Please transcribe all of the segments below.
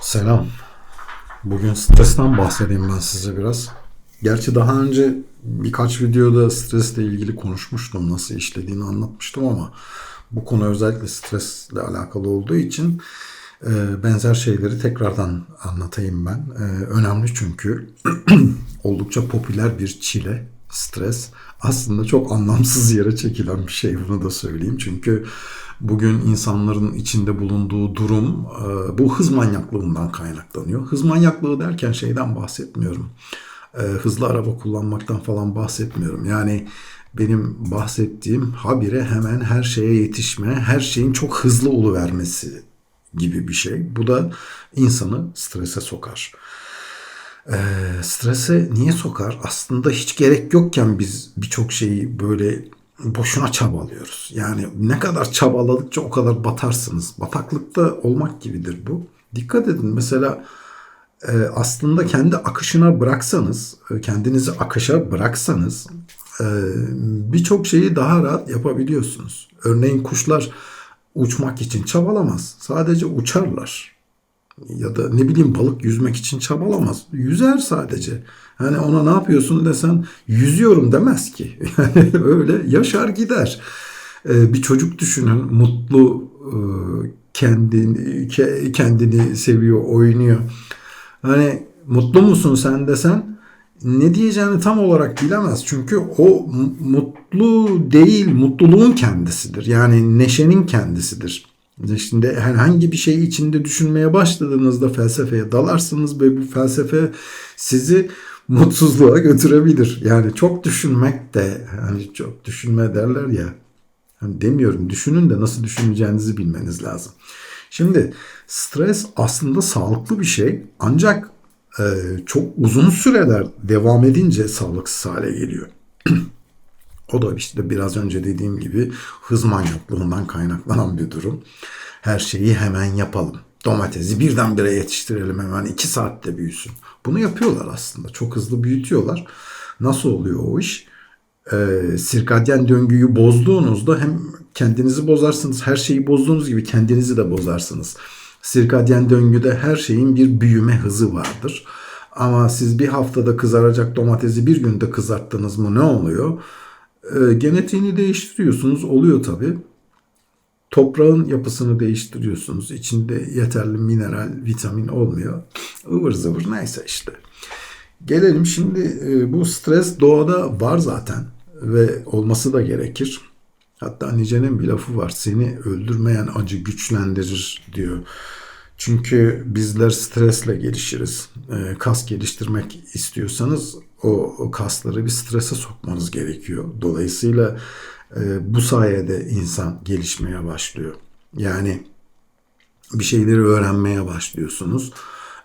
Selam. Bugün stresten bahsedeyim ben size biraz. Gerçi daha önce birkaç videoda stresle ilgili konuşmuştum. Nasıl işlediğini anlatmıştım ama bu konu özellikle stresle alakalı olduğu için e, benzer şeyleri tekrardan anlatayım ben. E, önemli çünkü oldukça popüler bir çile, stres. Aslında çok anlamsız yere çekilen bir şey bunu da söyleyeyim. Çünkü bugün insanların içinde bulunduğu durum e, bu hız manyaklığından kaynaklanıyor. Hız manyaklığı derken şeyden bahsetmiyorum. E, hızlı araba kullanmaktan falan bahsetmiyorum. Yani benim bahsettiğim habire hemen her şeye yetişme, her şeyin çok hızlı oluvermesi gibi bir şey. Bu da insanı strese sokar. E, strese niye sokar? Aslında hiç gerek yokken biz birçok şeyi böyle boşuna çabalıyoruz. Yani ne kadar çabaladıkça o kadar batarsınız. Bataklıkta olmak gibidir bu. Dikkat edin mesela e, aslında kendi akışına bıraksanız, e, kendinizi akışa bıraksanız e, birçok şeyi daha rahat yapabiliyorsunuz. Örneğin kuşlar uçmak için çabalamaz. Sadece uçarlar. Ya da ne bileyim balık yüzmek için çabalamaz. Yüzer sadece. Hani ona ne yapıyorsun desen yüzüyorum demez ki. Yani öyle yaşar gider. Ee, bir çocuk düşünün mutlu e, kendini kendini seviyor, oynuyor. Hani mutlu musun sen desen ne diyeceğini tam olarak bilemez. Çünkü o mutlu değil, mutluluğun kendisidir. Yani neşenin kendisidir. Şimdi herhangi bir şey içinde düşünmeye başladığınızda felsefeye dalarsınız ve bu felsefe sizi mutsuzluğa götürebilir. Yani çok düşünmek de hani çok düşünme derler ya. Hani demiyorum düşünün de nasıl düşüneceğinizi bilmeniz lazım. Şimdi stres aslında sağlıklı bir şey ancak e, çok uzun süreler devam edince sağlıksız hale geliyor. o da işte biraz önce dediğim gibi hız manyaklığından kaynaklanan bir durum. Her şeyi hemen yapalım. Domatesi birdenbire yetiştirelim hemen iki saatte büyüsün. Bunu yapıyorlar aslında. Çok hızlı büyütüyorlar. Nasıl oluyor o iş? Ee, sirkadyen döngüyü bozduğunuzda hem kendinizi bozarsınız, her şeyi bozduğunuz gibi kendinizi de bozarsınız. Sirkadyen döngüde her şeyin bir büyüme hızı vardır. Ama siz bir haftada kızaracak domatesi bir günde kızarttınız mı ne oluyor? Ee, genetiğini değiştiriyorsunuz. Oluyor tabii. Toprağın yapısını değiştiriyorsunuz. İçinde yeterli mineral, vitamin olmuyor. ıvır zıvır neyse işte. Gelelim şimdi e, bu stres doğada var zaten ve olması da gerekir. Hatta Nice'nin bir lafı var. Seni öldürmeyen acı güçlendirir diyor. Çünkü bizler stresle gelişiriz. E, kas geliştirmek istiyorsanız o, o kasları bir strese sokmanız gerekiyor. Dolayısıyla e, bu sayede insan gelişmeye başlıyor. Yani bir şeyleri öğrenmeye başlıyorsunuz.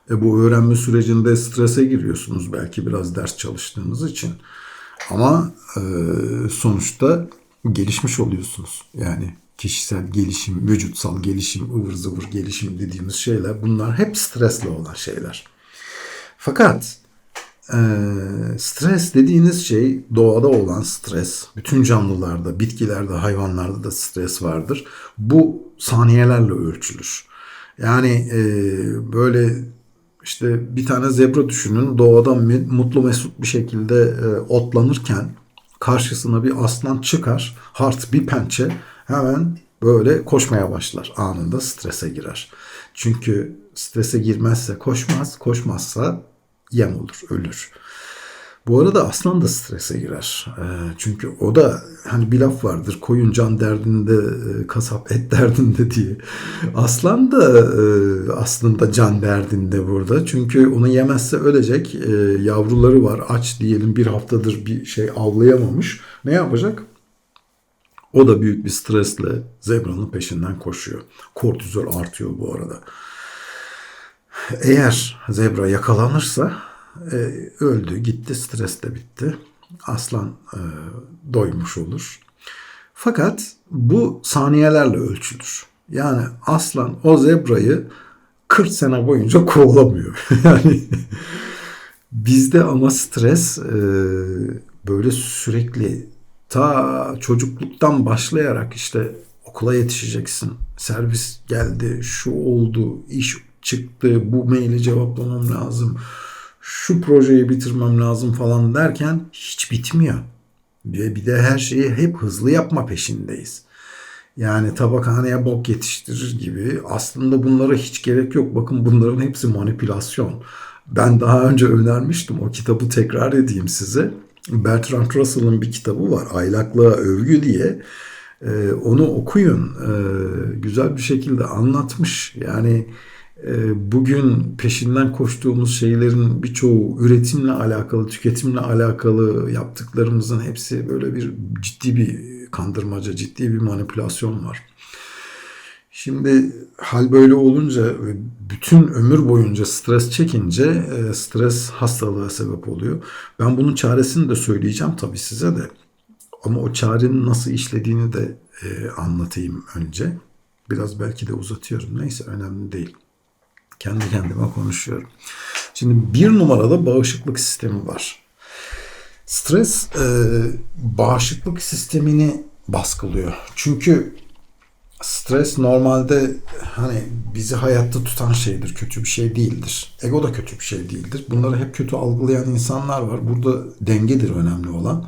E, bu öğrenme sürecinde strese giriyorsunuz belki biraz ders çalıştığınız için. Ama e, sonuçta gelişmiş oluyorsunuz. Yani kişisel gelişim, vücutsal gelişim, ıvır zıvır gelişim dediğimiz şeyler bunlar hep stresle olan şeyler. Fakat e, stres dediğiniz şey doğada olan stres. Bütün canlılarda, bitkilerde, hayvanlarda da stres vardır. Bu saniyelerle ölçülür. Yani e, böyle işte bir tane zebra düşünün doğada mutlu mesut bir şekilde e, otlanırken karşısına bir aslan çıkar. Hart bir pençe hemen böyle koşmaya başlar. Anında strese girer. Çünkü strese girmezse koşmaz, koşmazsa yem olur, ölür. Bu arada aslan da strese girer. E, çünkü o da hani bir laf vardır koyun can derdinde e, kasap et derdinde diye. Aslan da e, aslında can derdinde burada. Çünkü onu yemezse ölecek. Yavruları var aç diyelim bir haftadır bir şey avlayamamış. Ne yapacak? O da büyük bir stresle zebranın peşinden koşuyor. Kortizol artıyor bu arada. Eğer zebra yakalanırsa e, öldü, gitti, stres de bitti. Aslan e, doymuş olur. Fakat bu saniyelerle ölçülür. Yani aslan o zebrayı 40 sene boyunca kovalamıyor. yani bizde ama stres e, böyle sürekli ta çocukluktan başlayarak işte okula yetişeceksin. Servis geldi, şu oldu, iş çıktı, bu maili cevaplamam lazım, şu projeyi bitirmem lazım falan derken hiç bitmiyor. Ve bir de her şeyi hep hızlı yapma peşindeyiz. Yani tabakhaneye bok yetiştirir gibi. Aslında bunlara hiç gerek yok. Bakın bunların hepsi manipülasyon. Ben daha önce önermiştim. O kitabı tekrar edeyim size. Bertrand Russell'ın bir kitabı var. Aylaklığa Övgü diye. Ee, onu okuyun. Ee, güzel bir şekilde anlatmış. Yani e, bugün peşinden koştuğumuz şeylerin birçoğu üretimle alakalı, tüketimle alakalı yaptıklarımızın hepsi böyle bir ciddi bir kandırmaca, ciddi bir manipülasyon var. Şimdi hal böyle olunca bütün ömür boyunca stres çekince e, stres hastalığa sebep oluyor. Ben bunun çaresini de söyleyeceğim tabii size de. Ama o çarenin nasıl işlediğini de e, anlatayım önce. Biraz belki de uzatıyorum. Neyse önemli değil. Kendi kendime konuşuyorum. Şimdi bir numarada bağışıklık sistemi var. Stres e, bağışıklık sistemini baskılıyor. Çünkü stres normalde hani bizi hayatta tutan şeydir. Kötü bir şey değildir. Ego da kötü bir şey değildir. Bunları hep kötü algılayan insanlar var. Burada dengedir önemli olan.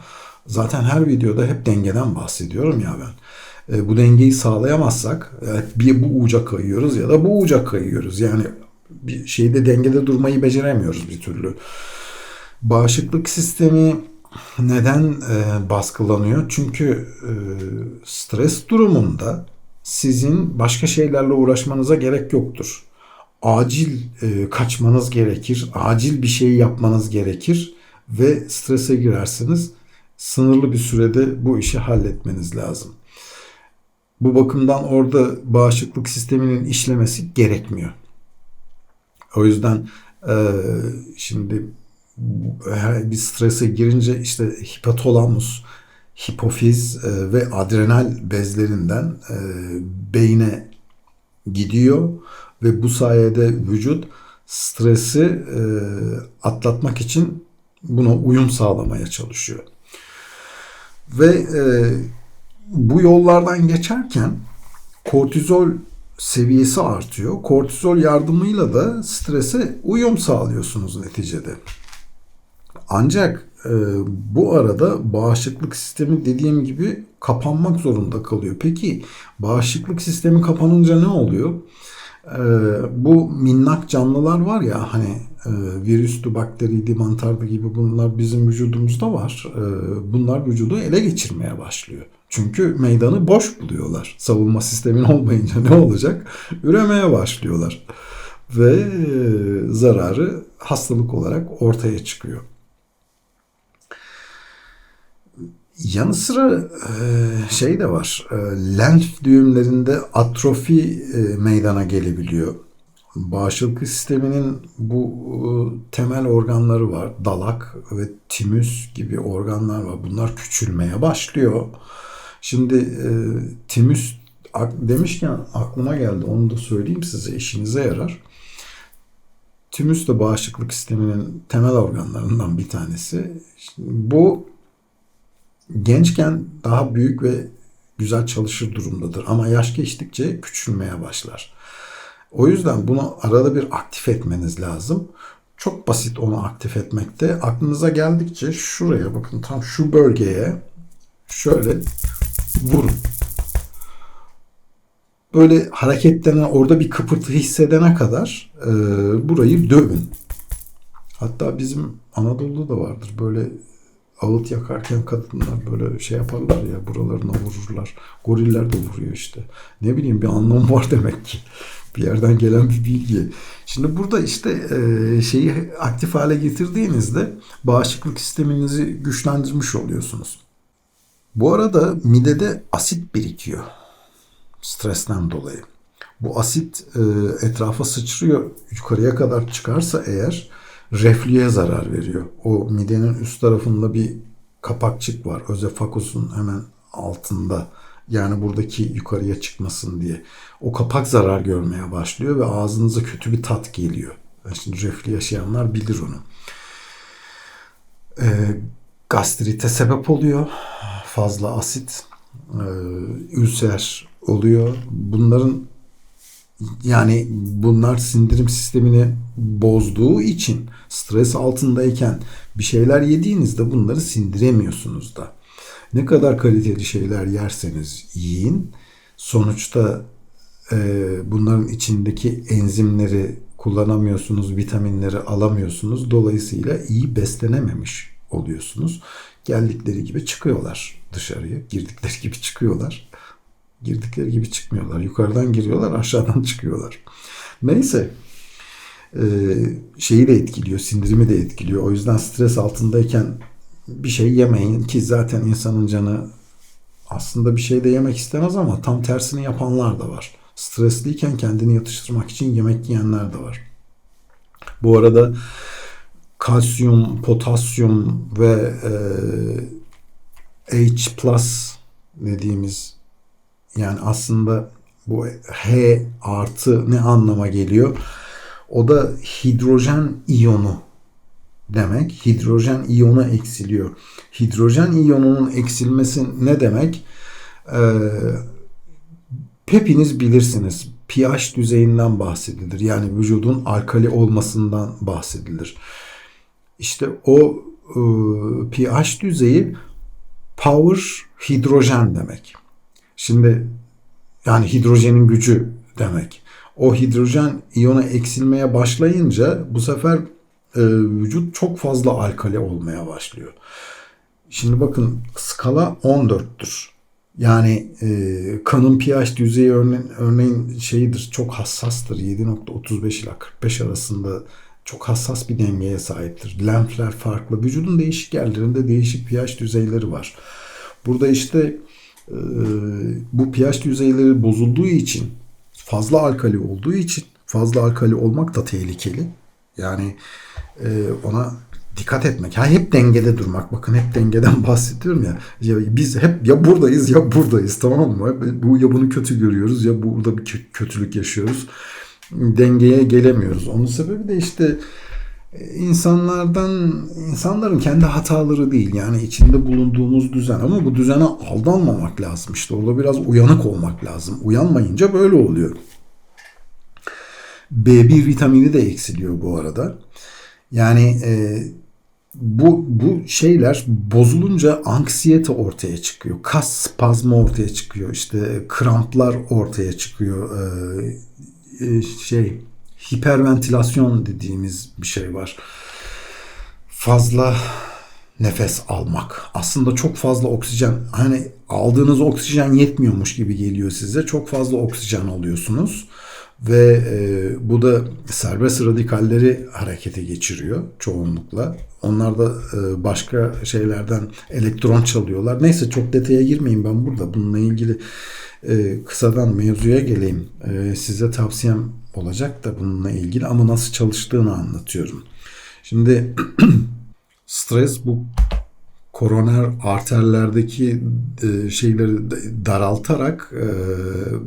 Zaten her videoda hep dengeden bahsediyorum ya ben. E, bu dengeyi sağlayamazsak evet, bir bu uca kayıyoruz ya da bu uca kayıyoruz. Yani bir şeyde dengede durmayı beceremiyoruz bir türlü. Bağışıklık sistemi neden e, baskılanıyor? Çünkü e, stres durumunda sizin başka şeylerle uğraşmanıza gerek yoktur. Acil e, kaçmanız gerekir, acil bir şey yapmanız gerekir ve strese girersiniz. Sınırlı bir sürede bu işi halletmeniz lazım. Bu bakımdan orada bağışıklık sisteminin işlemesi gerekmiyor. O yüzden e, şimdi bir strese girince işte hipotalamus, hipofiz e, ve adrenal bezlerinden e, beyne gidiyor ve bu sayede vücut stresi e, atlatmak için buna uyum sağlamaya çalışıyor. Ve bu yollardan geçerken kortizol seviyesi artıyor. Kortizol yardımıyla da strese uyum sağlıyorsunuz neticede. Ancak e, bu arada bağışıklık sistemi dediğim gibi kapanmak zorunda kalıyor. Peki bağışıklık sistemi kapanınca ne oluyor? E, bu minnak canlılar var ya hani e, virüstü, bakteriydi, mantardı gibi bunlar bizim vücudumuzda var. E, bunlar vücudu ele geçirmeye başlıyor. Çünkü meydanı boş buluyorlar. Savunma sistemin olmayınca ne olacak? Üremeye başlıyorlar. Ve e, zararı hastalık olarak ortaya çıkıyor. Yanı sıra e, şey de var. E, lenf düğümlerinde atrofi meydana gelebiliyor. Bağışıklık sisteminin bu temel organları var. Dalak ve timüs gibi organlar var. Bunlar küçülmeye başlıyor. Şimdi e, timüs demişken aklıma geldi. Onu da söyleyeyim size. işinize yarar. Timüs de bağışıklık sisteminin temel organlarından bir tanesi. Şimdi bu gençken daha büyük ve güzel çalışır durumdadır. Ama yaş geçtikçe küçülmeye başlar. O yüzden bunu arada bir aktif etmeniz lazım. Çok basit onu aktif etmekte. Aklınıza geldikçe şuraya bakın tam şu bölgeye şöyle vurun. Böyle hareketlenen orada bir kıpırtı hissedene kadar e, burayı dövün. Hatta bizim Anadolu'da da vardır böyle ağıt yakarken kadınlar böyle şey yaparlar ya buralarına vururlar. Goriller de vuruyor işte. Ne bileyim bir anlam var demek ki. Bir yerden gelen bir bilgi. Şimdi burada işte e, şeyi aktif hale getirdiğinizde bağışıklık sisteminizi güçlendirmiş oluyorsunuz. Bu arada midede asit birikiyor stresten dolayı. Bu asit e, etrafa sıçrıyor. Yukarıya kadar çıkarsa eğer reflüye zarar veriyor. O midenin üst tarafında bir kapakçık var. Özefakusun hemen altında. Yani buradaki yukarıya çıkmasın diye. O kapak zarar görmeye başlıyor ve ağzınıza kötü bir tat geliyor. Şimdi reflü yaşayanlar bilir onu. Ee, gastrite sebep oluyor fazla asit, e, ülser oluyor. Bunların yani bunlar sindirim sistemini bozduğu için stres altındayken bir şeyler yediğinizde bunları sindiremiyorsunuz da. Ne kadar kaliteli şeyler yerseniz yiyin sonuçta e, bunların içindeki enzimleri kullanamıyorsunuz, vitaminleri alamıyorsunuz. Dolayısıyla iyi beslenememiş oluyorsunuz. Geldikleri gibi çıkıyorlar dışarıya, girdikleri gibi çıkıyorlar. Girdikleri gibi çıkmıyorlar. Yukarıdan giriyorlar, aşağıdan çıkıyorlar. Neyse e, şeyi de etkiliyor, sindirimi de etkiliyor. O yüzden stres altındayken bir şey yemeyin ki zaten insanın canı aslında bir şey de yemek istemez ama tam tersini yapanlar da var. Stresliyken kendini yatıştırmak için yemek yiyenler de var. Bu arada kalsiyum, potasyum ve e, H dediğimiz yani aslında bu H artı ne anlama geliyor? O da hidrojen iyonu demek. Hidrojen iyonu eksiliyor. Hidrojen iyonunun eksilmesi ne demek? Ee, hepiniz bilirsiniz. pH düzeyinden bahsedilir. Yani vücudun alkali olmasından bahsedilir. İşte o e, pH düzeyi power hidrojen demek. Şimdi yani hidrojenin gücü demek. O hidrojen iyonu eksilmeye başlayınca bu sefer e, vücut çok fazla alkali olmaya başlıyor. Şimdi bakın skala 14'tür. Yani e, kanın pH düzeyi örneğin, örneğin şeyidir çok hassastır. 7.35 ile 45 arasında çok hassas bir dengeye sahiptir. Lenfler farklı. Vücudun değişik yerlerinde değişik pH düzeyleri var. Burada işte bu pH düzeyleri bozulduğu için fazla alkali olduğu için fazla alkali olmak da tehlikeli. Yani e, ona dikkat etmek. Ha, hep dengede durmak. Bakın hep dengeden bahsediyorum ya. ya. Biz hep ya buradayız ya buradayız tamam mı? Bu ya bunu kötü görüyoruz ya burada bir kötülük yaşıyoruz. Dengeye gelemiyoruz. Onun sebebi de işte insanlardan insanların kendi hataları değil yani içinde bulunduğumuz düzen ama bu düzene aldanmamak lazım işte orada biraz uyanık olmak lazım uyanmayınca böyle oluyor B1 vitamini de eksiliyor bu arada yani e, bu bu şeyler bozulunca anksiyete ortaya çıkıyor. Kas spazmı ortaya çıkıyor. İşte kramplar ortaya çıkıyor. Ee, e, şey hiperventilasyon dediğimiz bir şey var. Fazla nefes almak. Aslında çok fazla oksijen hani aldığınız oksijen yetmiyormuş gibi geliyor size. Çok fazla oksijen alıyorsunuz ve e, bu da serbest radikalleri harekete geçiriyor çoğunlukla. Onlar da e, başka şeylerden elektron çalıyorlar. Neyse çok detaya girmeyin ben burada. Bununla ilgili e, kısadan mevzuya geleyim. E, size tavsiyem olacak da bununla ilgili ama nasıl çalıştığını anlatıyorum. Şimdi stres bu koroner arterlerdeki e, şeyleri daraltarak e,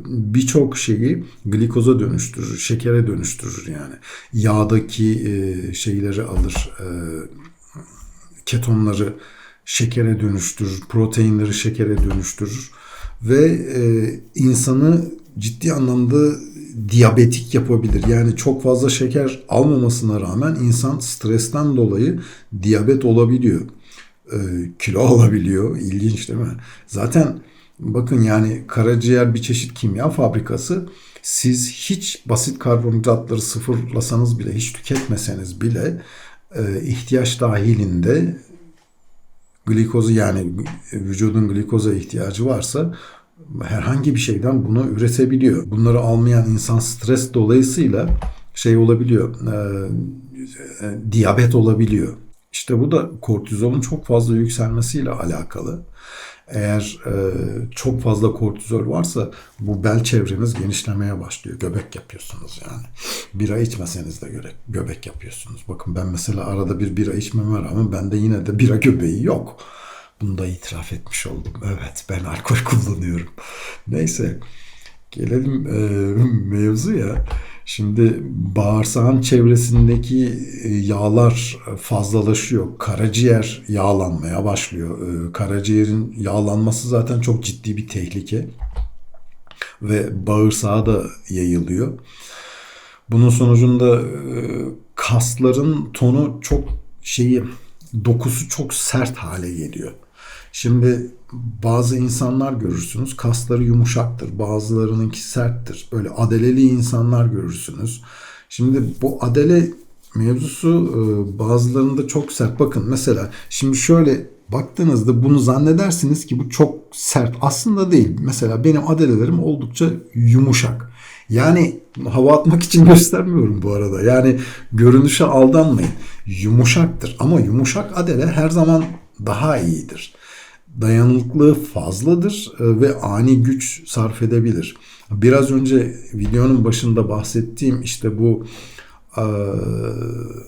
birçok şeyi glikoza dönüştürür, şekere dönüştürür yani. Yağdaki e, şeyleri alır, ketonları şekere dönüştürür, proteinleri şekere dönüştürür ve insanı ciddi anlamda diyabetik yapabilir. Yani çok fazla şeker almamasına rağmen insan stresten dolayı diyabet olabiliyor e, kilo alabiliyor. İlginç değil mi? Zaten bakın yani karaciğer bir çeşit kimya fabrikası. Siz hiç basit karbonhidratları sıfırlasanız bile, hiç tüketmeseniz bile e, ihtiyaç dahilinde glikozu yani vücudun glikoza ihtiyacı varsa herhangi bir şeyden bunu üretebiliyor. Bunları almayan insan stres dolayısıyla şey olabiliyor, e, e, diyabet olabiliyor. İşte bu da kortizolun çok fazla yükselmesiyle alakalı. Eğer e, çok fazla kortizol varsa bu bel çevreniz genişlemeye başlıyor. Göbek yapıyorsunuz yani. Bira içmeseniz de göre göbek yapıyorsunuz. Bakın ben mesela arada bir bira içmeme rağmen bende yine de bira göbeği yok. Bunu da itiraf etmiş oldum. Evet ben alkol kullanıyorum. Neyse gelelim e, mevzuya. Şimdi bağırsağın çevresindeki e, yağlar fazlalaşıyor. Karaciğer yağlanmaya başlıyor. E, karaciğerin yağlanması zaten çok ciddi bir tehlike. ve bağırsağa da yayılıyor. Bunun sonucunda e, kasların tonu çok şeyi dokusu çok sert hale geliyor. Şimdi bazı insanlar görürsünüz kasları yumuşaktır. Bazılarınınki serttir. Böyle adeleli insanlar görürsünüz. Şimdi bu adele mevzusu e, bazılarında çok sert. Bakın mesela şimdi şöyle baktığınızda bunu zannedersiniz ki bu çok sert. Aslında değil. Mesela benim adelelerim oldukça yumuşak. Yani hava atmak için göstermiyorum bu arada. Yani görünüşe aldanmayın. Yumuşaktır ama yumuşak adele her zaman daha iyidir. Dayanıklılığı fazladır e, ve ani güç sarf edebilir. Biraz önce videonun başında bahsettiğim işte bu e,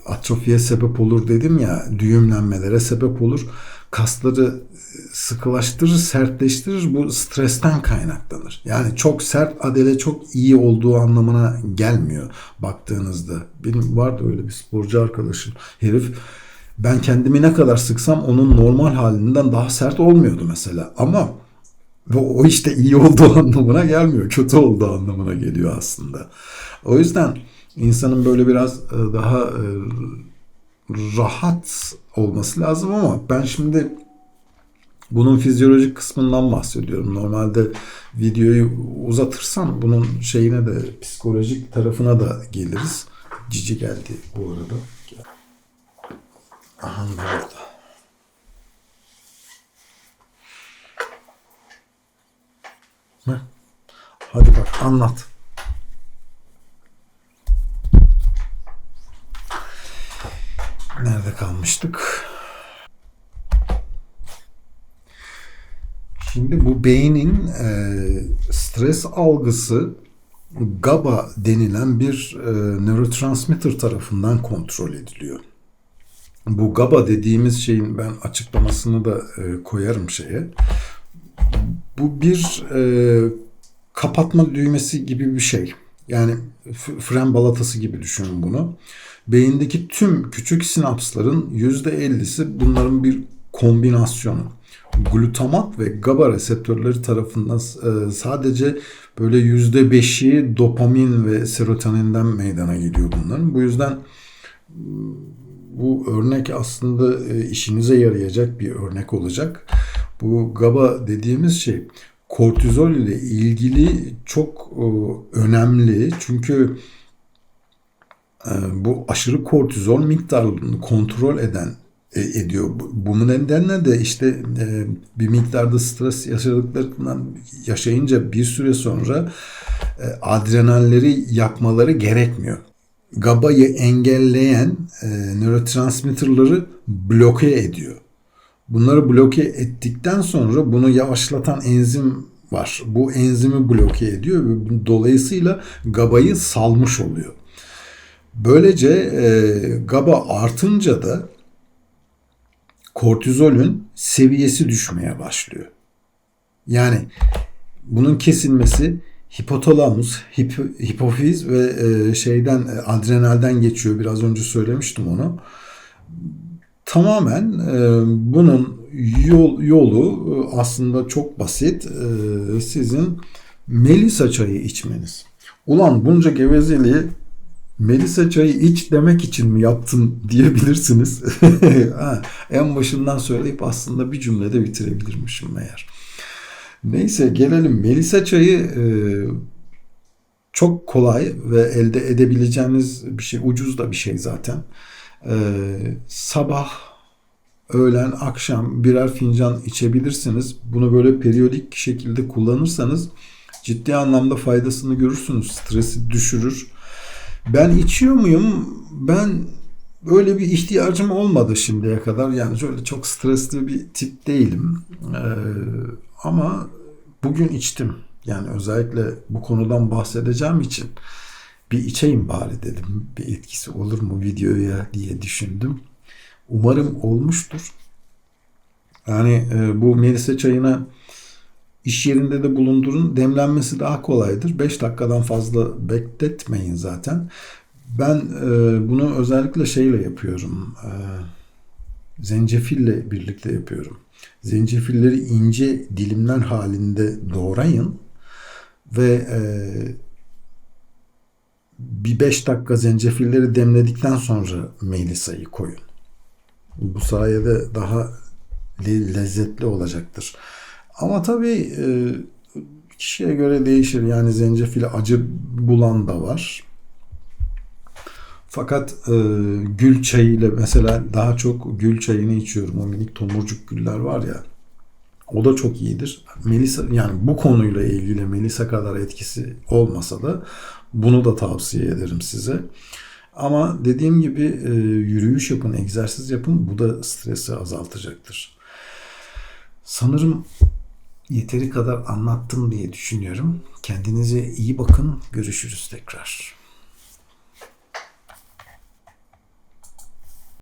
atrofiye sebep olur dedim ya düğümlenmelere sebep olur. Kasları sıkılaştırır, sertleştirir. Bu stresten kaynaklanır. Yani çok sert adele çok iyi olduğu anlamına gelmiyor baktığınızda. Benim vardı öyle bir sporcu arkadaşım. Herif ben kendimi ne kadar sıksam onun normal halinden daha sert olmuyordu mesela. Ama ve o işte iyi olduğu anlamına gelmiyor. Kötü olduğu anlamına geliyor aslında. O yüzden insanın böyle biraz e, daha e, rahat olması lazım ama ben şimdi bunun fizyolojik kısmından bahsediyorum. Normalde videoyu uzatırsam bunun şeyine de psikolojik tarafına da geliriz. Cici geldi bu arada. Aha burada. Hadi bak anlat. Nerede kalmıştık? Şimdi bu beynin e, stres algısı GABA denilen bir e, nörotransmitter tarafından kontrol ediliyor. Bu GABA dediğimiz şeyin ben açıklamasını da e, koyarım şeye. Bu bir e, kapatma düğmesi gibi bir şey. Yani fren balatası gibi düşünün bunu. Beyindeki tüm küçük sinapsların %50'si bunların bir kombinasyonu. Glutamat ve GABA reseptörleri tarafından e, sadece böyle %5'i dopamin ve serotoninden meydana geliyor bunların. Bu yüzden bu örnek aslında e, işinize yarayacak bir örnek olacak. Bu GABA dediğimiz şey kortizol ile ilgili çok e, önemli. Çünkü e, bu aşırı kortizol miktarını kontrol eden ediyor. Bunun nedenle de işte bir miktarda stres yaşadıklarından yaşayınca bir süre sonra adrenalleri yakmaları gerekmiyor. GABA'yı engelleyen e, nörotransmitterları bloke ediyor. Bunları bloke ettikten sonra bunu yavaşlatan enzim var. Bu enzimi bloke ediyor ve dolayısıyla GABA'yı salmış oluyor. Böylece e, GABA artınca da kortizolün seviyesi düşmeye başlıyor. Yani bunun kesilmesi hipotalamus, hip, hipofiz ve e, şeyden e, adrenalden geçiyor. Biraz önce söylemiştim onu. Tamamen e, bunun yol, yolu e, aslında çok basit. E, sizin Melisa çayı içmeniz. Ulan bunca gevezeliği Melisa çayı iç demek için mi yaptın diyebilirsiniz. en başından söyleyip aslında bir cümlede bitirebilirmişim meğer. Neyse gelelim Melisa çayı e, çok kolay ve elde edebileceğiniz bir şey. Ucuz da bir şey zaten. E, sabah, öğlen, akşam birer fincan içebilirsiniz. Bunu böyle periyodik şekilde kullanırsanız ciddi anlamda faydasını görürsünüz. Stresi düşürür. Ben içiyor muyum? Ben böyle bir ihtiyacım olmadı şimdiye kadar. Yani şöyle çok stresli bir tip değilim. Ee, ama bugün içtim. Yani özellikle bu konudan bahsedeceğim için bir içeyim bari dedim. Bir etkisi olur mu videoya diye düşündüm. Umarım olmuştur. Yani e, bu Melisa çayına iş yerinde de bulundurun. Demlenmesi daha kolaydır. 5 dakikadan fazla bekletmeyin zaten. Ben e, bunu özellikle şeyle yapıyorum. E, zencefille birlikte yapıyorum. Zencefilleri ince dilimler halinde doğrayın ve e, bir 5 dakika zencefilleri demledikten sonra Melisa'yı koyun. Bu sayede daha le- lezzetli olacaktır. Ama tabii e, kişiye göre değişir. Yani zencefili acı bulan da var. Fakat e, gül çayıyla mesela daha çok gül çayını içiyorum. O minik tomurcuk güller var ya. O da çok iyidir. Melisa yani bu konuyla ilgili Melisa kadar etkisi olmasa da bunu da tavsiye ederim size. Ama dediğim gibi e, yürüyüş yapın, egzersiz yapın. Bu da stresi azaltacaktır. Sanırım yeteri kadar anlattım diye düşünüyorum. Kendinize iyi bakın. Görüşürüz tekrar.